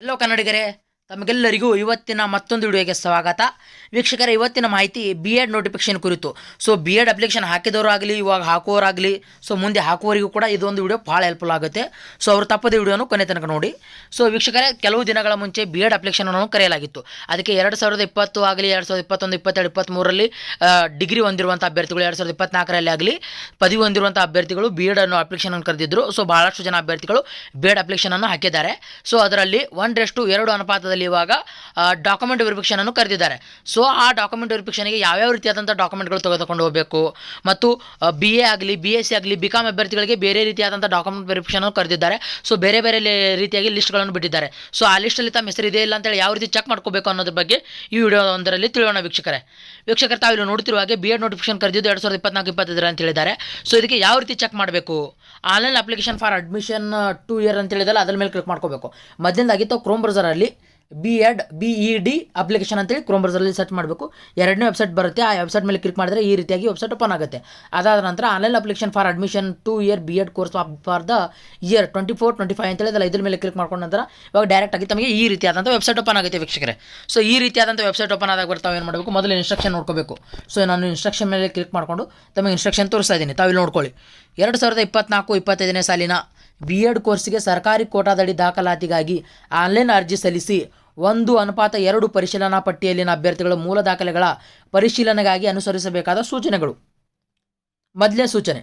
Hello ಕನ್ನಡಿಗರೇ ತಮಗೆಲ್ಲರಿಗೂ ಇವತ್ತಿನ ಮತ್ತೊಂದು ವಿಡಿಯೋಗೆ ಸ್ವಾಗತ. ವೀಕ್ಷಕರ, ಇವತ್ತಿನ ಮಾಹಿತಿ ಬಿ ಎಡ್ ನೋಟಿಫಿಕೇಶನ್ ಕುರಿತು. ಸೊ ಬಿ ಎಡ್ ಅಪ್ಲಿಕೇಶನ್ ಹಾಕಿದವರು ಆಗಲಿ ಇವಾಗ ಹಾಕುವವರಾಗಲಿ ಸೊ ಮುಂದೆ ಹಾಕುವವರಿಗೂ ಕೂಡ ಇದೊಂದು ವಿಡಿಯೋ ಭಾಳ ಹೆಲ್ಪ್ಫುಲ್ ಆಗುತ್ತೆ. ಸೊ ಅವರು ತಪ್ಪದ ವಿಡಿಯೋನು ಕೊನೆ ತನಕ ನೋಡಿ. ಸೊ ವೀಕ್ಷಕರೇ, ಕೆಲವು ದಿನಗಳ ಮುಂಚೆ ಬಿ ಎಡ್ ಅಪ್ಲಿಕೇಶನನ್ನು ಕರೆಯಲಾಗಿತ್ತು. ಅದಕ್ಕೆ ಎರಡು ಸಾವಿರದ ಇಪ್ಪತ್ತು ಆಗಲಿ, ಎರಡು ಸಾವಿರದ ಇಪ್ಪತ್ತೊಂದು, ಇಪ್ಪತ್ತೆರಡು ಇಪ್ಪತ್ತ್ಮೂರರಲ್ಲಿ ಡಿಗ್ರಿ ಹೊಂದಿರುವಂಥ ಅಭ್ಯರ್ಥಿಗಳು ಎರಡು ಸಾವಿರದ ಇಪ್ಪತ್ನಾಲ್ಕರಲ್ಲಿ ಆಗಲಿ, ಪದವಿ ಹೊಂದಿರುವಂಥ ಅಭ್ಯರ್ಥಿಗಳು ಬಿ ಎಡ್ ಅನ್ನೋ ಅಪ್ಲಿಕೇಶನ್ ಕರೆದಿದ್ದರು ಸೊ ಭಾಳಷ್ಟು ಜನ ಅಭ್ಯರ್ಥಿಗಳು ಬಿ ಎಡ್ ಅಪ್ಲಿಕೇಶನನ್ನು ಹಾಕಿದ್ದಾರೆ. ಸೊ ಅದರಲ್ಲಿ ಒಂದರಷ್ಟು ಎರಡು ಅನುಪಾತದಲ್ಲಿ ಇವಾಗ ಡಾಕ್ಯುಮೆಂಟ್ ವೆರಿಫಿಕೇಷನನ್ನು ಕರೆದಿದ್ದಾರೆ. ಸೊ ಆ ಡಾಕ್ಯುಮೆಂಟ್ ವೆರಿಫಿಕೇಷನ್ಗೆ ಯಾವ್ಯಾವ ರೀತಿಯಾದಂಥ ಡಾಕ್ಯುಮೆಂಟ್ಗಳು ತೆಗೆದುಕೊಂಡು ಹೋಗಬೇಕು? ಮತ್ತು ಬಿ ಎ ಆಗಲಿ ಬಿ ಎಸ್ ಸಿ ಆಗಲಿ ಬಿ ಕಾಮ್ ಅಭ್ಯರ್ಥಿಗಳಿಗೆ ಬೇರೆ ರೀತಿಯಾದಂಥ ಡಾಕ್ಯುಮೆಂಟ್ ವೆರಿಫಿಕೇಷನ್ ಕರೆದಿದ್ದಾರೆ. ಸೊ ಬೇರೆ ಬೇರೆ ರೀತಿಯಾಗಿ ಲಿಸ್ಟ್ಗಳನ್ನು ಬಿಟ್ಟಿದ್ದಾರೆ. ಸೊ ಆ ಲಿಸ್ಟಲ್ಲಿ ತಮ್ಮ ಹೆಸರು ಇದೆ ಇಲ್ಲ ಅಂತೇಳಿ ಯಾವ ರೀತಿ ಚೆಕ್ ಮಾಡ್ಕೋಬೇಕು ಅನ್ನೋದ್ರ ಬಗ್ಗೆ ಈ ವಿಡಿಯೋ ಒಂದರಲ್ಲಿ ತಿಳಿಯೋಣ ವೀಕ್ಷಕರೇ. ವೀಕ್ಷಕರು ತಾವು ಇಲ್ಲಿ ನೋಡ್ತಿರುವ ಹಾಗೆ ಬಿ ಎಡ್ ನೋಟಿಫಿಕೇಶನ್ ಕರೆದಿದ್ದು ಎರಡು ಸಾವಿರದ ಇಪ್ಪತ್ನಾಲ್ಕು, ಇಪ್ಪತ್ತೈದರ ಅಂತ ಹೇಳಿದ್ದಾರೆ. ಸೊ ಇದಕ್ಕೆ ಯಾವ ರೀತಿ ಚೆಕ್ ಮಾಡಬೇಕು? Online application for admission two year ಅಂತ ಹೇಳಿದಲ್ಲ ಅದ್ರ ಮೇಲೆ ಕ್ಲಿಕ್ ಮಾಡ್ಕೋಬೇಕು. ಮೊದಲನೇದಾಗಿ ತಾವು Chrome ಬ್ರೌಸರಲ್ಲಿ B Ed B E D application ಅಂತೇಳಿ ಕ್ರೋಮ್ ಬ್ರೌಸರಲ್ಲಿ ಸರ್ಚ್ ಮಾಡಬೇಕು. ಎರಡನೇ ವೆಬ್ಸೈಟ್ ಬರುತ್ತೆ. ಆ ವೆಬ್ಸೈಟ್ ಮೇಲೆ ಕ್ಲಿಕ್ ಮಾಡಿದ್ರೆ ಈ ರೀತಿಯಾಗಿ ವೆಬ್ಸೈಟ್ ಓಪನ್ ಆಗುತ್ತೆ. ಅದಾದ ನಂತರ online application for admission two year B Ed course for the year twenty four twenty five ಅಂತ ಹೇಳಿದಲ್ಲ ಇದ್ರ ಮೇಲೆ ಕ್ಲಿಕ್ ಮಾಡ್ಕೊಂಡ ನಂತರ ಇವಾಗ ಡೈರೆಕ್ಟ್ ಆಗಿ ತಮಗೆ ಈ ರೀತಿಯಾದಂಥ ವೆಬ್ಸೈಟ್ ಓಪನ್ ಆಗುತ್ತೆ ವೀಕ್ಷಕರೇ. ಸೊ ಈ ರೀತಿಯಾದಂಥ ವೆಬ್ಸೈಟ್ ಓಪನ್ ಆದಾಗ ಬರ್ತಾವೆ ಏನು ಮಾಡಬೇಕು? ಮೊದಲು ಇನ್ಸ್ಟ್ರಕ್ಷನ್ ನೋಡ್ಕೋಬೇಕು. ಸೊ ನಾನು ಇನ್ಸ್ಟ್ರಕ್ಷನ್ ಮೇಲೆ ಕ್ಲಿಕ್ ಮಾಡಿಕೊಂಡು ತಮಗೆ ಇನ್ಸ್ಟ್ರಕ್ಷನ್ ತೋರಿಸ್ತಾ ಇದ್ದೀನಿ. ತಾವಿಲ್ಲಿ ನೋಡ್ಕೊಳ್ಳಿ. ಎರಡು ಸಾವಿರದ ಇಪ್ಪತ್ನಾಲ್ಕು, ಇಪ್ಪತ್ತೈದನೇ ಸಾಲಿನ ಬಿ ಎಡ್ ಕೋರ್ಸ್ಗೆ ಸರ್ಕಾರಿ ಕೋಟಾದಡಿ ದಾಖಲಾತಿಗಾಗಿ ಆನ್ಲೈನ್ ಅರ್ಜಿ ಸಲ್ಲಿಸಿ ಒಂದು ಅನುಪಾತ ಎರಡು ಪರಿಶೀಲನಾ ಪಟ್ಟಿಯಲ್ಲಿನ ಅಭ್ಯರ್ಥಿಗಳ ಮೂಲ ದಾಖಲೆಗಳ ಪರಿಶೀಲನೆಗಾಗಿ ಅನುಸರಿಸಬೇಕಾದ ಸೂಚನೆಗಳು. ಮೊದಲೇ ಸೂಚನೆ.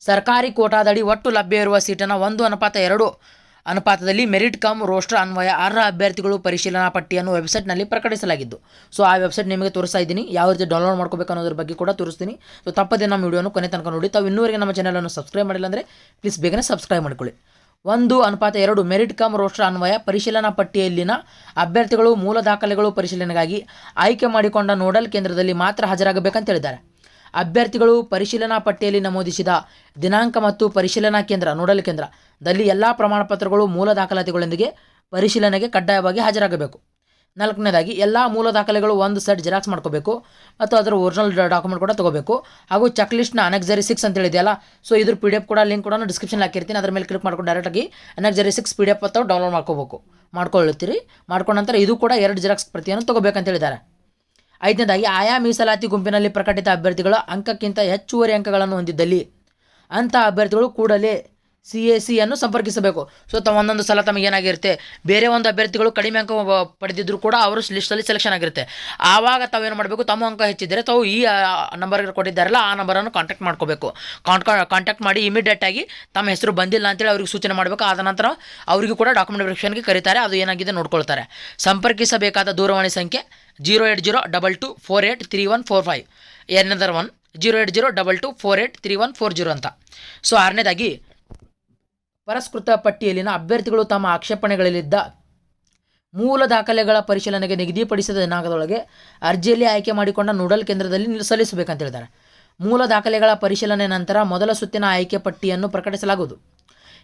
ಸರ್ಕಾರಿ ಕೋಟಾದಡಿ ಒಟ್ಟು ಲಭ್ಯ ಇರುವ ಸೀಟನ್ನು ಒಂದು ಅನುಪಾತ ಎರಡು ಅನುಪಾತದಲ್ಲಿ ಮೆರಿಟ್ ಕಮ್ ರೋಸ್ಟರ್ ಅನ್ವಯ ಅರ್ಹ ಅಭ್ಯರ್ಥಿಗಳು ಪರಿಶೀಲನಾ ಪಟ್ಟಿಯನ್ನು ವೆಬ್ಸೈಟ್ನಲ್ಲಿ ಪ್ರಕಟಿಸಲಾಗಿದ್ದು. ಸೊ, ಆ ವೆಬ್ಸೈಟ್ ನಿಮಗೆ ತೋರಿಸ್ತಾ ಇದ್ದೀನಿ. ಯಾವ ರೀತಿ ಡೌನ್ಲೋಡ್ ಮಾಡ್ಕೋಬೇಕು ಅನ್ನೋದ್ರ ಬಗ್ಗೆ ಕೂಡ ತೋರಿಸ್ತೀನಿ. ಸೊ, ತಪ್ಪದೇ ನಮ್ಮ ವಿಡಿಯೋನು ಕೊನೆ ತನಕ ನೋಡಿ. ತಾವು ಇನ್ನೂವರೆಗೆ ನಮ್ಮ ಚಾನಲನ್ನು ಸಬ್ಸ್ಕ್ರೈಬ್ ಮಾಡಿಲ್ಲ ಅಂದರೆ ಪ್ಲೀಸ್ ಬೇಗನೆ ಸಬ್ಸ್ಕ್ರೈಬ್ ಮಾಡ್ಕೊಳ್ಳಿ. ಒಂದು, ಅನುಪಾತ ಎರಡು, ಮೆರಿಟ್ ಕಮ್ ರೋಸ್ಟರ್ ಅನ್ವಯ, ಪರಿಶೀಲನಾ ಪಟ್ಟಿಯಲ್ಲಿನ ಅಭ್ಯರ್ಥಿಗಳು, ಮೂಲ ದಾಖಲೆಗಳು ಪರಿಶೀಲನೆಗಾಗಿ ಆಯ್ಕೆ ಮಾಡಿಕೊಂಡ ನೋಡಲ್ ಕೇಂದ್ರದಲ್ಲಿ ಮಾತ್ರ ಹಾಜರಾಗಬೇಕಂತ ಹೇಳಿದ್ದಾರೆ. ಅಭ್ಯರ್ಥಿಗಳು ಪರಿಶೀಲನಾ ಪಟ್ಟಿಯಲ್ಲಿ ನಮೂದಿಸಿದ ದಿನಾಂಕ ಮತ್ತು ಪರಿಶೀಲನಾ ಕೇಂದ್ರ, ನೋಡಲ್ ಕೇಂದ್ರದಲ್ಲಿ ಎಲ್ಲ ಪ್ರಮಾಣಪತ್ರಗಳು ಮೂಲ ದಾಖಲಾತಿಗಳೊಂದಿಗೆ ಪರಿಶೀಲನೆಗೆ ಕಡ್ಡಾಯವಾಗಿ ಹಾಜರಾಗಬೇಕು. ನಾಲ್ಕನೇದಾಗಿ ಎಲ್ಲ ಮೂಲ ದಾಖಲೆಗಳು ಒಂದು ಸೆಟ್ ಜೆರಾಕ್ಸ್ ಮಾಡ್ಕೋಬೇಕು ಮತ್ತು ಅದರ ಒರಿಜಿನಲ್ ಡಾಕ್ಯುಮೆಂಟ್ ಕೂಡ ತಗೋಬೇಕು. ಹಾಗೂ ಚೆಕ್ ಲಿಸ್ಟ್ನ ಅನೆಕ್ಸರಿ ಸಿಕ್ಸ್ ಅಂತ ಹೇಳಿದೆಯಲ್ಲ ಸೊ ಇದ್ರ ಪಿ ಡಿ ಎಫ್ ಕೂಡ ಲಿಂಕ್ ಕೂಡ ಡಿಸ್ಕ್ರಿಪ್ಷನ್ ಹಾಕಿರ್ತೀನಿ. ಅದ್ರ ಮೇಲೆ ಕ್ಲಿಕ್ ಮಾಡ್ಕೊಂಡು ಡೈರೆಕ್ಟಾಗಿ annexure six P D F ಅಥವಾ ಡೌನ್ಲೋಡ್ ಮಾಡ್ಕೋಬೇಕು. ಮಾಡ್ಕೊಳ್ಳುತ್ತೀರಿ. ಮಾಡ್ಕೊಂಡ ನಂತರ ಇದು ಕೂಡ ಎರಡು ಜೆರಾಕ್ಸ್ ಪ್ರತಿಯನ್ನು ತಗೋಬೇಕಂತ ಹೇಳಿದ್ದಾರೆ. ಐದನೇದಾಗಿ, ಆಯಾ ಮೀಸಲಾತಿ ಗುಂಪಿನಲ್ಲಿ ಪ್ರಕಟಿತ ಅಭ್ಯರ್ಥಿಗಳ ಅಂಕಕ್ಕಿಂತ ಹೆಚ್ಚುವರಿ ಅಂಕಗಳನ್ನು ಹೊಂದಿದ್ದಲ್ಲಿ ಅಂಥ ಅಭ್ಯರ್ಥಿಗಳು ಕೂಡಲೇ ಸಿ ಎ ಸಿಯನ್ನು ಸಂಪರ್ಕಿಸಬೇಕು. ಸೊ ತಮ್ಮ ಒಂದೊಂದು ಸಲ ತಮಗೆ ಏನಾಗಿರುತ್ತೆ, ಬೇರೆ ಒಂದು ಅಭ್ಯರ್ಥಿಗಳು ಕಡಿಮೆ ಅಂಕ ಪಡೆದಿದ್ದರೂ ಕೂಡ ಅವರು ಲಿಸ್ಟಲ್ಲಿ ಸೆಲೆಕ್ಷನ್ ಆಗಿರುತ್ತೆ. ಆವಾಗ ತಾವೇನು ಮಾಡಬೇಕು, ತಮ್ಮ ಅಂಕ ಹೆಚ್ಚಿದ್ದರೆ ತಾವು ಈ ನಂಬರ್ಗೆ ಕೊಟ್ಟಿದ್ದಾರಲ್ಲ, ಆ ನಂಬರನ್ನು ಕಾಂಟ್ಯಾಕ್ಟ್ ಮಾಡ್ಕೋಬೇಕು. ಕಾಂಟ್ಯಾಕ್ಟ್ ಮಾಡಿ ಇಮಿಡಿಯೇಟ್ ಆಗಿ ತಮ್ಮ ಹೆಸರು ಬಂದಿಲ್ಲ ಅಂತೇಳಿ ಅವ್ರಿಗೆ ಸೂಚನೆ ಮಾಡಬೇಕು. ಆದ ನಂತರ ಅವರಿಗೂ ಕೂಡ ಡಾಕ್ಯುಮೆಂಟ್ ವೆರಿಫಿಕೇಷನ್ಗೆ ಕರೀತಾರೆ. ಅದು ಏನಾಗಿದೆ ನೋಡ್ಕೊಳ್ತಾರೆ. ಸಂಪರ್ಕಿಸಬೇಕಾದ ದೂರವಾಣಿ ಸಂಖ್ಯೆ zero eight zero double two four eight three one four five. ಎರಡನೇದರ್ one, zero eight zero double two four eight three one four zero ಅಂತ. ಸೊ, ಆರನೇದಾಗಿ ಪರಸ್ಕೃತ ಪಟ್ಟಿಯಲ್ಲಿನ ಅಭ್ಯರ್ಥಿಗಳು ತಮ್ಮ ಆಕ್ಷೇಪಣೆಗಳಲ್ಲಿದ್ದ ಮೂಲ ದಾಖಲೆಗಳ ಪರಿಶೀಲನೆಗೆ ನಿಗದಿಪಡಿಸಿದ ದಿನಾಂಕದೊಳಗೆ ಅರ್ಜಿಯಲ್ಲಿ ಆಯ್ಕೆ ಮಾಡಿಕೊಂಡ ನೋಡಲ್ ಕೇಂದ್ರದಲ್ಲಿ ಸಲ್ಲಿಸಬೇಕಂತ ಹೇಳಿದ್ದಾರೆ ಮೂಲ ದಾಖಲೆಗಳ ಪರಿಶೀಲನೆ ನಂತರ ಮೊದಲ ಸುತ್ತಿನ ಆಯ್ಕೆ ಪಟ್ಟಿಯನ್ನು ಪ್ರಕಟಿಸಲಾಗುವುದು.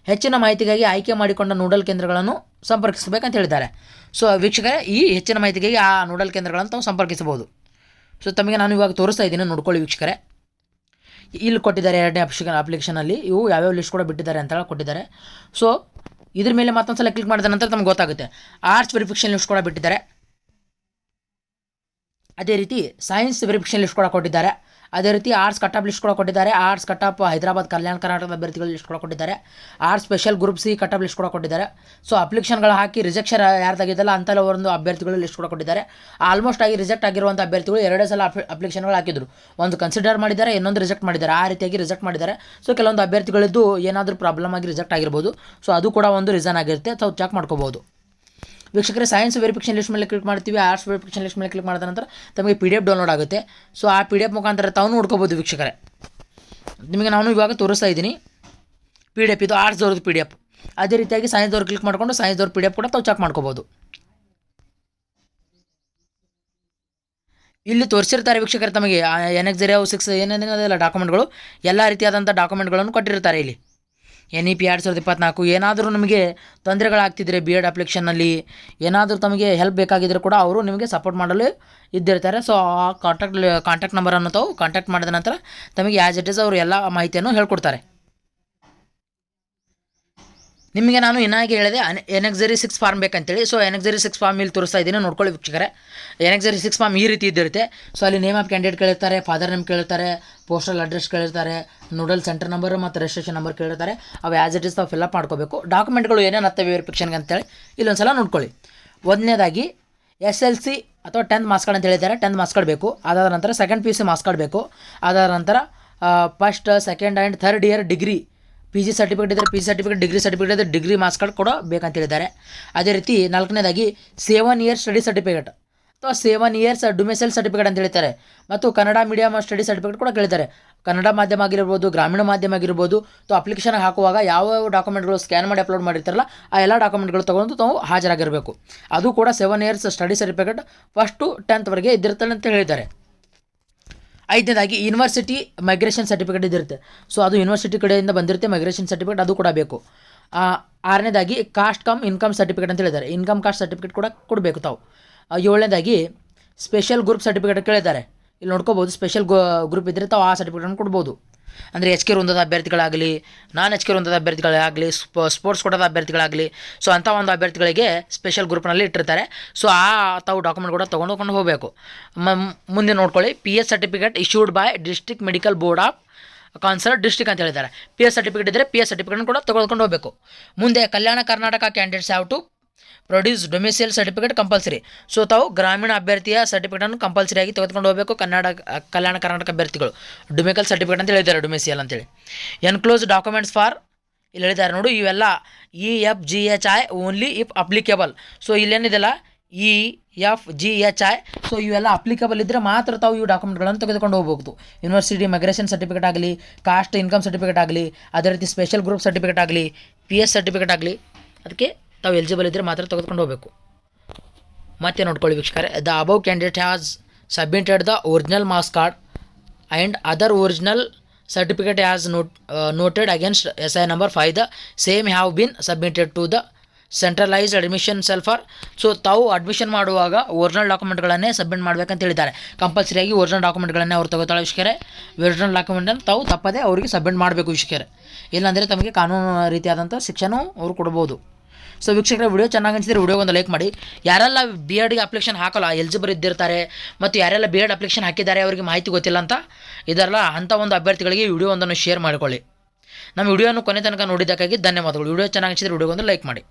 ಹೆಚ್ಚಿನ ಮಾಹಿತಿಗಾಗಿ ಆಯ್ಕೆ ಮಾಡಿಕೊಂಡ ನೋಡಲ್ ಕೇಂದ್ರಗಳನ್ನು ಸಂಪರ್ಕಿಸಬೇಕಂತ ಹೇಳಿದ್ದಾರೆ ಸೊ, ವೀಕ್ಷಕರೇ, ಈ ಹೆಚ್ಚಿನ ಮಾಹಿತಿಗಾಗಿ ಆ ನೋಡಲ್ ಕೇಂದ್ರಗಳನ್ನು ತಾವು ಸಂಪರ್ಕಿಸಬಹುದು. ಸೊ, ತಮಗೆ ನಾನು ಇವಾಗ ತೋರಿಸ್ತಾ ಇದ್ದೀನಿ, ನೋಡ್ಕೊಳ್ಳಿ ವೀಕ್ಷಕರೇ. ಇಲ್ಲಿ ಕೊಟ್ಟಿದ್ದಾರೆ ಎರಡನೇ ಅಪ್ಲಿಕೇಶನ್ ಅಪ್ಲಿಕೇಶನಲ್ಲಿ ಇವು ಯಾವ್ಯಾವ ಲಿಸ್ಟ್ ಕೂಡ ಬಿಟ್ಟಿದ್ದಾರೆ ಅಂತ ಕೊಟ್ಟಿದ್ದಾರೆ. ಸೊ ಇದ್ರ ಮೇಲೆ ಮತ್ತೊಂದು ಸಲ ಕ್ಲಿಕ್ ಮಾಡಿದ ನಂತರ ತಮ್ಗೆ ಗೊತ್ತಾಗುತ್ತೆ. ಆರ್ಟ್ಸ್ ವೆರಿಫಿಕೇಷನ್ ಲಿಸ್ಟ್ ಕೂಡ ಬಿಟ್ಟಿದ್ದಾರೆ. ಅದೇ ರೀತಿ ಸೈನ್ಸ್ ವೆರಿಫಿಕೇಷನ್ ಲಿಸ್ಟ್ ಕೂಡ ಕೊಟ್ಟಿದ್ದಾರೆ. ಅದೇ ರೀತಿ ಆರ್ಟ್ಸ್ ಕಟ್ಟಪ್ ಲಿಸ್ಟ್ ಕೂಡ ಕೊಟ್ಟಿದ್ದಾರೆ. ಆರ್ಟ್ಸ್ ಕಟ್ಟಪ್ ಹೈದರಾಬಾದ್, ಕಲ್ಯಾಣ ಕರ್ನಾಟಕದ ಅಭ್ಯರ್ಥಿಗಳು ಲಿಸ್ಟ್ ಕೂಡ ಕೊಟ್ಟಿದ್ದಾರೆ. Arts special group C cutoff list ಕೂಡ ಕೊಟ್ಟಿದ್ದಾರೆ. ಸೊ ಅಪ್ಲಿಕೇಶನ್ಗಳು ಹಾಕಿ ರಿಜೆಕ್ಷನ್ ಯಾರ್ದಾಗಿದ್ದಲ್ಲ ಅಂತಲ್ಲ ಒಂದು ಅಭ್ಯರ್ಥಿಗಳು ಲಿಸ್ಟ್ ಕೂಡ ಕೊಟ್ಟಿದ್ದಾರೆ. ಆಲ್ಮೋಸ್ಟ್ ಆಗಿ ರಿಜೆಕ್ಟ್ ಆಗಿರುವಂಥ ಅಭ್ಯರ್ಥಿಗಳು ಎರಡೇ ಸಲ ಅಪ್ಲಿಕೇಶನ್ಗಳು ಹಾಕಿದ್ರು. ಒಂದು ಕನ್ಸಿಡರ್ ಮಾಡಿದ್ದಾರೆ, ಇನ್ನೊಂದು ರಿಜೆಕ್ಟ್ ಮಾಡಿದ್ದಾರೆ. ಆ ರೀತಿಯಾಗಿ ರಿಜೆಕ್ಟ್ ಮಾಡಿದ್ದಾರೆ. ಸೊ ಕೆಲವೊಂದು ಅಭ್ಯರ್ಥಿಗಳಿದ್ದು ಏನಾದರೂ ಪ್ರಾಬ್ಲಮ್ ಆಗಿ ರಿಜೆಕ್ಟ್ ಆಗಿರ್ಬೋದು. ಸೊ ಅದು ಕೂಡ ಒಂದು ರೀಸನ್ ಆಗಿರುತ್ತೆ. ಸೊ ಚೆಕ್ ಮಾಡ್ಕೋಬೋದು ವೀಕ್ಷಕರೇ ಸೈನ್ಸ್ ವೆರಿಫಿಕೇಷನ್ ಲಿಸ್ಟ್ ಮೇಲೆ ಕ್ಲಿಕ್ ಮಾಡ್ತೀವಿ ಆರ್ಟ್ಸ್ ವೆರಿಫಿಕೇಷನ್ ಲಿಸ್ಟ್ ಮೇಲೆ ಕ್ಲಿಕ್ ಮಾಡಿದ ನಂತರ ತಮಗೆ ಪಿ ಡಿ ಎಫ್ ಡೌನ್ಲೋಡ್ ಆಗುತ್ತೆ. ಸೊ ಆ ಪಿ ಡಿ ಎಫ್ ಮುಖಾಂತರ ತಾವು ನೋಡ್ಕೋಬೋದು ವೀಕ್ಷಕರೇ. ನಿಮಗೆ ನಾನು ಇವಾಗ ತೋರಿಸ್ತಾ ಇದ್ದೀನಿ. ಪಿ ಡಿ ಎಫ್ ಇದು ಆರ್ಟ್ಸ್ದವ್ರದ್ದು ಪಿ ಡಿ ಎಫ್ ಅದೇ ರೀತಿಯಾಗಿ ಸೈನ್ಸ್ದವ್ರು ಕ್ಲಿಕ್ ಮಾಡಿಕೊಂಡು ಸೈನ್ಸ್ದವ್ರ ಪಿ ಡಿ ಎಫ್ ಕೂಡ ತಾವು ಚೆಕ್ ಮಾಡ್ಕೋಬೋದು. ಇಲ್ಲಿ ತೋರಿಸಿರ್ತಾರೆ ವೀಕ್ಷಕರು ತಮಗೆ ಎನ್ ಎಕ್ಸ್ ಜೀರೋ ಸಿಕ್ಸ್ ಏನೇನಿಲ್ಲ ಡಾಕ್ಯುಮೆಂಟ್ಗಳು ಎಲ್ಲ ರೀತಿಯಾದಂಥ ಡಾಕ್ಯುಮೆಂಟ್ಗಳನ್ನು ಕೊಟ್ಟಿರ್ತಾರೆ ಇಲ್ಲಿ. ಎನ್ ಇ ಪಿ ಎರಡು ಸಾವಿರದ ಇಪ್ಪತ್ನಾಲ್ಕು, ಏನಾದರೂ ನಿಮಗೆ ತೊಂದರೆಗಳಾಗ್ತಿದ್ರೆ ಬಿ ಎಡ್ ಅಪ್ಲಿಕೇಶನಲ್ಲಿ ಏನಾದರೂ ತಮಗೆ ಹೆಲ್ಪ್ ಬೇಕಾಗಿದ್ದರೆ ಕೂಡ ಅವರು ನಿಮಗೆ ಸಪೋರ್ಟ್ ಮಾಡಲು ಇದ್ದಿರ್ತಾರೆ. ಸೊ ಆ ಕಾಂಟ್ಯಾಕ್ಟ್ ಕಾಂಟ್ಯಾಕ್ಟ್ ನಂಬರನ್ನು ತಾವು ಕಾಂಟ್ಯಾಕ್ಟ್ ಮಾಡಿದ ನಂತರ ತಮಗೆ ಆ್ಯಸ್ ಇಟ್ ಇಸ್ ಅವರು ಎಲ್ಲ ಮಾಹಿತಿಯನ್ನು ಹೇಳ್ಕೊಡ್ತಾರೆ. ನಿಮಗೆ ನಾನು ಇನ್ನಾಗಿ ಹೇಳಿದೆ ಎನಕ್ಸರಿ ಸಿಕ್ಸ್ ಫಾರ್ಮ್ ಬೇಕಂತೇಳಿ. ಸೊ ಎನಕ್ಸರಿ ಸಿಕ್ಸ್ ಫಾರ್ಮ್ ಇಲ್ಲಿ ತೋರಿಸ್ತಾ ಇದ್ದೀನಿ. ನೋಡ್ಕೊಳ್ಳಿ ವೀಕ್ಷಕರೇ. ಎನಕ್ಸರಿ ಸಿಕ್ಸ್ ಫಾರ್ಮ್ ಈ ರೀತಿ ಇದ್ದಿರುತ್ತೆ. ಸೊ ಅಲ್ಲಿ ನೇಮ್ ಆಫ್ ಕ್ಯಾಂಡಿಡೇಟ್ ಕೇಳಿರ್ತಾರೆ ಫಾದರ್ ನೇಮ್ ಕೇಳಿರ್ತಾರೆ ಪೋಸ್ಟಲ್ ಅಡ್ರೆಸ್ ಕೇಳಿರ್ತಾರೆ ನೂಡಲ್ ಸೆಂಟರ್ ನಂಬರ್ ಮತ್ತು ರಿಜಿಸ್ಟ್ರೇಷನ್ ನಂಬರ್ ಕೇಳಿರ್ತಾರೆ. ಅವು ಆ್ಯಸ್ ಇಟ್ ಇಸ್ ತಾವು ಫಿಲ್ಅಪ್ ಮಾಡ್ಕೋಬೇಕು. ಡಾಕ್ಯುಮೆಂಟ್ಗಳು ಏನೇನು ಹತ್ತವೆ ವೆರಿಫಿಕೇಷನ್ಗೆ ಅಂತೇಳಿ ಇಲ್ಲೊಂದು ಸಲ ನೋಡ್ಕೊಳ್ಳಿ. ಒಂದನೇದಾಗಿ ಎಸ್ ಎಲ್ ಸಿ ಅಥವಾ ಟೆಂತ್ ಮಾರ್ಕ್ಸ್ ಕಾರ್ಡ್ ಅಂತ ಹೇಳಿದ್ದಾರೆ. ಟೆಂತ್ ಮಾರ್ಕ್ಸ್ ಕಾರ್ಡ್ ಬೇಕು. ಅದಾದ ನಂತರ second P U C marks card ಬೇಕು. ಅದಾದ ನಂತರ first second and third year degree P G certificate ಇದ್ದರೆ P G certificate degree certificate ಇದ್ದರೆ ಡಿಗ್ರಿ ಮಾರ್ಕ್ಸ್ ಕಾರ್ಡ್ ಕೂಡ ಬೇಕಂತೇಳಿದ್ದಾರೆ ಅದೇ ರೀತಿ ನಾಲ್ಕನೇದಾಗಿ ಸೆವೆನ್ ಇಯರ್ ಸ್ಟಡಿ ಸರ್ಟಿಫಿಕೇಟ್ ಅಥವಾ ಸೆವೆನ್ ಇಯರ್ಸ್ ಡುಮೆಸೆಲ್ ಸರ್ಟಿಫಿಕೇಟ್ ಅಂತ ಹೇಳ್ತಾರೆ. ಮತ್ತು ಕನ್ನಡ ಮೀಡಿಯಮ್ ಸ್ಟಡಿ ಸರ್ಟಿಫಿಕೇಟ್ ಕೂಡ ಕೇಳ್ತಾರೆ ಕನ್ನಡ ಮಾಧ್ಯಮ ಆಗಿರ್ಬೋದು, ಗ್ರಾಮೀಣ ಮಾಧ್ಯಮ ಆಗಿರ್ಬೋದು, ಅಥವಾ ಅಪ್ಲಿಕೇಶನ್ ಹಾಕುವಾಗ ಯಾವ ಯಾವ ಡಾಕ್ಯುಮೆಂಟ್ಗಳು ಸ್ಕ್ಯಾನ್ ಮಾಡಿ ಅಪ್ಲೋಡ್ ಮಾಡಿರ್ತಾರಲ್ಲ, ಆ ಎಲ್ಲ ಡಾಕ್ಯುಮೆಂಟ್ಗಳು ತೊಗೊಂಡು ತಾವು ಹಾಜರಾಗಿರಬೇಕು. ಅದು ಕೂಡ seven years study certificate first ಟೆಂತ್ವರೆಗೆ ಇದ್ದಿರ್ತಾರೆ ಅಂತ ಹೇಳಿದ್ದಾರೆ. ಐದನೇದಾಗಿ ಯೂನಿವರ್ಸಿಟಿ ಮೈಗ್ರೇಷನ್ ಸರ್ಟಿಫಿಕೇಟ್ ಇದಿರುತ್ತೆ. ಸೊ ಅದು ಯೂನಿವರ್ಸಿಟಿ ಕಡೆಯಿಂದ ಬಂದಿರುತ್ತೆ ಮೈಗ್ರೇಷನ್ ಸರ್ಟಿಫಿಕೇಟ್ ಅದು ಕೂಡ ಬೇಕು. ಆರನೇದಾಗಿ ಕಾಸ್ಟ್ ಕಮ್ ಇನ್ಕಮ್ ಸರ್ಟಿಫಿಕೇಟ್ ಅಂತ ಹೇಳಿದ್ದಾರೆ. ಇನ್ಕಮ್ ಕಾಸ್ಟ್ ಸರ್ಟಿಫಿಕೇಟ್ ಕೂಡ ಕೊಡಬೇಕು ತಾವು. ಏಳನೇದಾಗಿ ಸ್ಪೆಷಲ್ ಗ್ರೂಪ್ ಸರ್ಟಿಫಿಕೇಟ್ ಕೇಳಿದ್ದಾರೆ. ಇಲ್ಲಿ ನೋಡ್ಕೋಬೋದು ಸ್ಪೆಷಲ್ ಗ್ರೂಪ್ ಇದ್ದರೆ ತಾವು ಆ ಸರ್ಟಿಫಿಕೇಟನ್ನು ಕೊಡ್ಬೋದು. ಅಂದರೆ ಎಚ್ ಕೆ ವೃಂದದ ಅಭ್ಯರ್ಥಿಗಳಾಗಲಿ ನಾನ್ ಎಚ್ ಕೆ ವೃಂದದ ಅಭ್ಯರ್ಥಿಗಳಾಗಲಿ ಸ್ಪೋರ್ಟ್ಸ್ ಕೋಟದ ಅಭ್ಯರ್ಥಿಗಳಾಗಲಿ ಸೊ ಅಂಥ ಒಂದು ಅಭ್ಯರ್ಥಿಗಳಿಗೆ ಸ್ಪೆಷಲ್ ಗ್ರೂಪ್ನಲ್ಲಿ ಇಟ್ಟಿರ್ತಾರೆ. ಸೊ ಆ ತಾವು ಡಾಕ್ಯುಮೆಂಟ್ ಕೂಡ ತೊಗೊಂಡು ಹೋಗಬೇಕು. ಮುಂದೆ ನೋಡ್ಕೊಳ್ಳಿ. P S certificate issued by district medical board of concerned district ಅಂತ ಹೇಳಿದ್ದಾರೆ. ಪಿ ಎಸ್ ಸರ್ಟಿಫಿಕೇಟ್ ಇದ್ದರೆ ಪಿ ಎಸ್ ಸರ್ಟಿಫಿಕೇಟ್ ಕೂಡ ತೊಗೊಂಡ್ಕೊಂಡು ಹೋಗಬೇಕು. ಮುಂದೆ Kalyana Karnataka candidates have to produce domicile certificate compulsory so ತಾವು ಗ್ರಾಮೀಣ ಅಭ್ಯರ್ಥಿಯ ಸರ್ಟಿಫಿಕೇಟನ್ನು ಕಂಪಲ್ಸರಿಯಾಗಿ ತೆಗೆದುಕೊಂಡು ಹೋಗಬೇಕು ಕನ್ನಡ, ಕಲ್ಯಾಣ ಕರ್ನಾಟಕ ಅಭ್ಯರ್ಥಿಗಳು. ಡೊಮಿಕಲ್ ಸರ್ಟಿಫಿಕೇಟ್ ಅಂತ ಹೇಳಿದ್ದಾರೆ ಡೊಮಿಸಿಯಲ್ ಅಂತೇಳಿ. ಎನ್ಕ್ಲೋಸ್ ಡಾಕ್ಯುಮೆಂಟ್ಸ್ ಫಾರ್ ಇಲ್ಲಿ ಹೇಳಿದ್ದಾರೆ ನೋಡು, ಇವೆಲ್ಲ E F G H I only if applicable so ಇಲ್ಲೇನಿದೆಲ್ಲ? E F G H I so ಇವೆಲ್ಲ ಅಪ್ಲಿಕೇಬಲ್ ಇದ್ದರೆ ಮಾತ್ರ ತಾವು ಈ ಡಾಕ್ಯುಮೆಂಟ್ಗಳನ್ನು ತೆಗೆದುಕೊಂಡು ಹೋಗ್ಬೋದು ಯೂನಿವರ್ಸಿಟಿ ಮೈಗ್ರೇಷನ್ ಸರ್ಟಿಫಿಕೇಟ್ ಆಗಲಿ ಕಾಸ್ಟ್ ಇನ್ಕಮ್ ಸರ್ಟಿಫಿಕೇಟ್ ಆಗಲಿ, ಅದೇ ರೀತಿ ಸ್ಪೆಷಲ್ ಗ್ರೂಪ್ ಸರ್ಟಿಫಿಕೇಟ್ ಆಗಲಿ ಪಿ ಎಸ್ ಸರ್ಟಿಫಿಕೇಟ್ ಆಗಲಿ, ಅದಕ್ಕೆ ತಾವು ಎಲಿಜಿಬಲ್ ಇದ್ದರೆ ಮಾತ್ರ ತೆಗೆದುಕೊಂಡು ಹೋಗಬೇಕು. ಮತ್ತೆ ನೋಡ್ಕೊಳ್ಳಿ ವೀಕ್ಷಕರೇ the above candidate has submitted the original marks card and other original certificate has not noted against S I number five the same have been submitted to the centralised admission cell so ತಾವು admission ಮಾಡುವಾಗ original ಡಾಕ್ಯುಮೆಂಟ್ಗಳನ್ನೇ submit ಮಾಡಬೇಕಂತ ಹೇಳಿದ್ದಾರೆ. ಕಂಪಲ್ಸರಿಯಾಗಿ original ಡಾಕ್ಯುಮೆಂಟ್ಗಳನ್ನೇ ಅವ್ರು ತಗೋತಾಳೆ ವಿಷಯಕರೇ original ಡಾಕ್ಯುಮೆಂಟನ್ನು ತಾವು ತಪ್ಪದೇ ಅವರಿಗೆ ಸಬ್ಮಿಟ್ ಮಾಡಬೇಕು ವಿಷಯಕರೇ ಇಲ್ಲಾಂದರೆ ತಮಗೆ ಕಾನೂನು ರೀತಿಯಾದಂಥ ಶಿಕ್ಷಣ ಅವರು ಕೊಡ್ಬೋದು. ಸೊ ವೀಕ್ಷಕರ ವಿಡಿಯೋ ಚೆನ್ನಾಗಿ ಅನಿಸಿದ್ರೆ ವಿಡಿಯೋಗೆ ಒಂದು ಲೈಕ್ ಮಾಡಿ. ಯಾರೆಲ್ಲ ಬಿ ಎಡ್ಗೆ ಅಪ್ಲಿಕೇಶನ್ ಹಾಕಲ್ಲ ಎಲಿಜಿಬಲ್ ಇದ್ದಿರ್ತಾರೆ, ಮತ್ತು ಯಾರೆಲ್ಲ ಬಿ ಎಡ್ ಅಪ್ಲಿಕೇಶನ್ ಹಾಕಿದ್ದಾರೆ ಅವರಿಗೆ ಮಾಹಿತಿ ಗೊತ್ತಿಲ್ಲ ಅಂತ ಇದರಲ್ಲ ಅಂಥ ಒಂದು ಅಭ್ಯರ್ಥಿಗಳಿಗೆ ವಿಡಿಯೋ ಒಂದನ್ನು ಶೇರ್ ಮಾಡಿಕೊಳ್ಳಿ. ನಮ್ಮ ವಿಡಿಯೋನ ಕೊನೆ ತನಕ ನೋಡಿದ್ದಕ್ಕಾಗಿ ಧನ್ಯವಾದಗಳು. ವಿಡಿಯೋ ಚೆನ್ನಾಗಿ ಅನಿಸಿದ್ರೆ ವಿಡಿಯೋ ಒಂದು ಲೈಕ್ ಮಾಡಿ.